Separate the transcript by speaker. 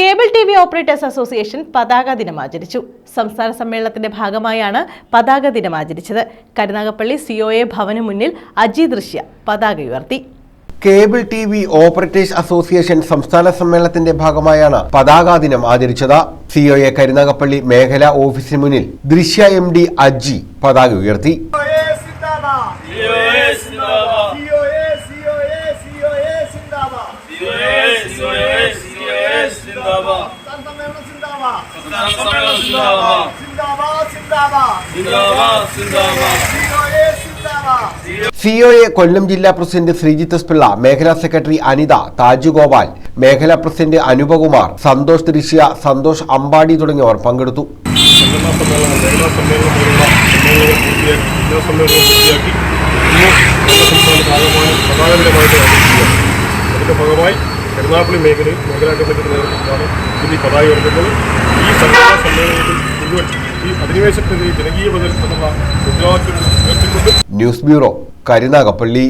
Speaker 1: Cable T V operators association പതാക ദിനം ആചരിച്ചു. സംസ്ഥാന സമ്മേളനത്തിന്റെ ഭാഗമായാണ് പതാക ദിനം ആചരിച്ചത്. കരുനാഗപ്പള്ളി സിഒഎ ഭവന് മുന്നിൽ അജി ദൃശ്യ പതാക ഉയർത്തി.
Speaker 2: Cable T V operators association സംസ്ഥാന സമ്മേളനത്തിന്റെ ഭാഗമായാണ് പതാകാ ദിനം ആചരിച്ചത്. സിഒഎ കരുനാഗപ്പള്ളി മേഖലാ ഓഫീസിന് മുന്നിൽ ദൃശ്യ എം ഡി അജി പതാക ഉയർത്തി.
Speaker 3: സിന്ദാബാദ്.
Speaker 4: സിന്ദാബാദ്
Speaker 3: സിന്ദാബാദ്,
Speaker 4: സിന്ദാബാദ്.
Speaker 3: സിന്ദാബാദ്.
Speaker 2: സിഒഎ കൊല്ലം ജില്ലാ പ്രസിഡന്റ് ശ്രീജിത്ത് എസ് പിള്ള മേഖലാ സെക്രട്ടറി അനിത താജുഗോപാൽ മേഖലാ പ്രസിഡന്റ് അനുപകുമാർ സന്തോഷ് ദൃശ്യ സന്തോഷ് അമ്പാടി തുടങ്ങിയവർ പങ്കെടുത്തു
Speaker 5: അതിന്റെ ഭാഗമായി കരുനാഗപ്പള്ളി മേഖലയിൽ മേഖലാ കമ്മിറ്റിയുടെ നേതൃത്വത്തിലാണ് ഇന്ന് ഈ പതാക ഉയർത്തുന്നത് ഈ സംഘടനാ സമ്മേളനത്തിൽ മുഴുവൻ ഈ അധിനിവേശത്തിനെതിരെ ജനകീയ ബദൽ എന്നുള്ള മുദ്രാവാക്യം ഉയർത്തിക്കൊണ്ട്
Speaker 2: ന്യൂസ് ബ്യൂറോ കരുനാഗപ്പള്ളി.